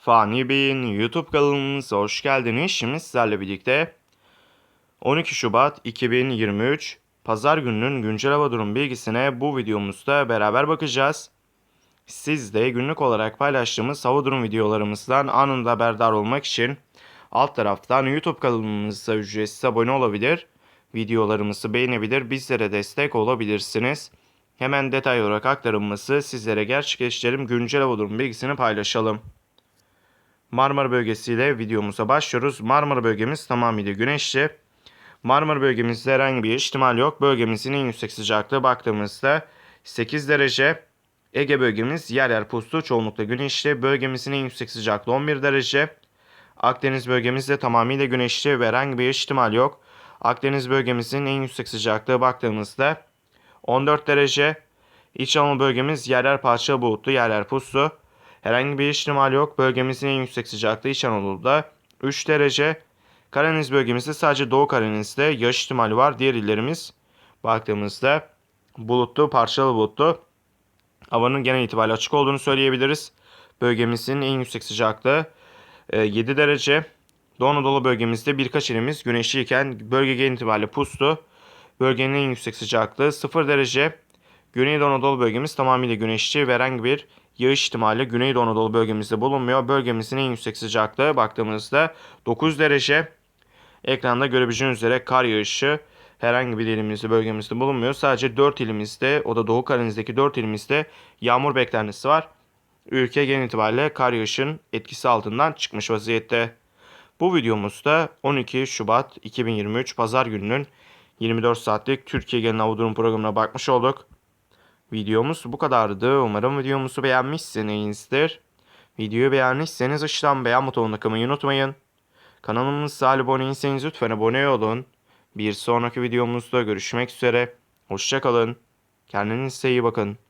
Fani Bey'in YouTube kanalımıza hoş geldiniz. Şimdi sizlerle birlikte 12 Şubat 2023 Pazar gününün güncel hava durum bilgisine bu videomuzda beraber bakacağız. Siz de günlük olarak paylaştığımız hava durum videolarımızdan anında haberdar olmak için alt taraftan YouTube kanalımıza ücretsiz abone olabilir, videolarımızı beğenebilir, bizlere destek olabilirsiniz. Hemen detay olarak aktarılması sizlere gerçekleştirelim. Güncel hava durum bilgisini paylaşalım. Marmara bölgesiyle videomuza başlıyoruz. Marmara bölgemiz tamamıyla güneşli. Marmara bölgemizde herhangi bir ihtimal yok. Bölgemizin en yüksek sıcaklığı baktığımızda 8 derece. Ege bölgemiz yer yer puslu çoğunlukla güneşli. Bölgemizin en yüksek sıcaklığı 11 derece. Akdeniz bölgemizde tamamıyla güneşli ve herhangi bir ihtimal yok. Akdeniz bölgemizin en yüksek sıcaklığı baktığımızda 14 derece. İç Anadolu bölgemiz yer yer parçalı bulutlu, yer yer puslu. Herhangi bir ihtimal yok. Bölgemizin en yüksek sıcaklığı İç Anadolu'da 3 derece. Karadeniz bölgemizde sadece Doğu Karadeniz'de yağış ihtimali var. Diğer illerimiz baktığımızda bulutlu, parçalı bulutlu. Havanın genel itibariyle açık olduğunu söyleyebiliriz. Bölgemizin en yüksek sıcaklığı e, 7 derece. Doğu Anadolu bölgemizde birkaç ilimiz güneşliyken bölge genel itibariyle puslu. Bölgenin en yüksek sıcaklığı 0 derece. Güneydoğu Anadolu bölgemiz tamamıyla güneşli ve herhangi bir yağış ihtimali Güneydoğu Anadolu bölgemizde bulunmuyor. Bölgemizin en yüksek sıcaklığı baktığımızda 9 derece. Ekranda görebileceğiniz üzere kar yağışı herhangi bir ilimizde bölgemizde bulunmuyor. Sadece 4 ilimizde o da Doğu Karadeniz'deki 4 ilimizde yağmur beklentisi var. Ülke genel itibariyle kar yağışın etkisi altından çıkmış vaziyette. Bu videomuzda 12 Şubat 2023 Pazar gününün 24 saatlik Türkiye genel hava durum programına bakmış olduk. Videomuz bu kadardı. Umarım videomuzu beğenmişsinizdir. Videoyu beğendiyseniz aşağıdan beğen butonuna kılmayı unutmayın. Kanalımıza abone değilseniz lütfen abone olun. Bir sonraki videomuzda görüşmek üzere. Hoşçakalın. Kendinize iyi bakın.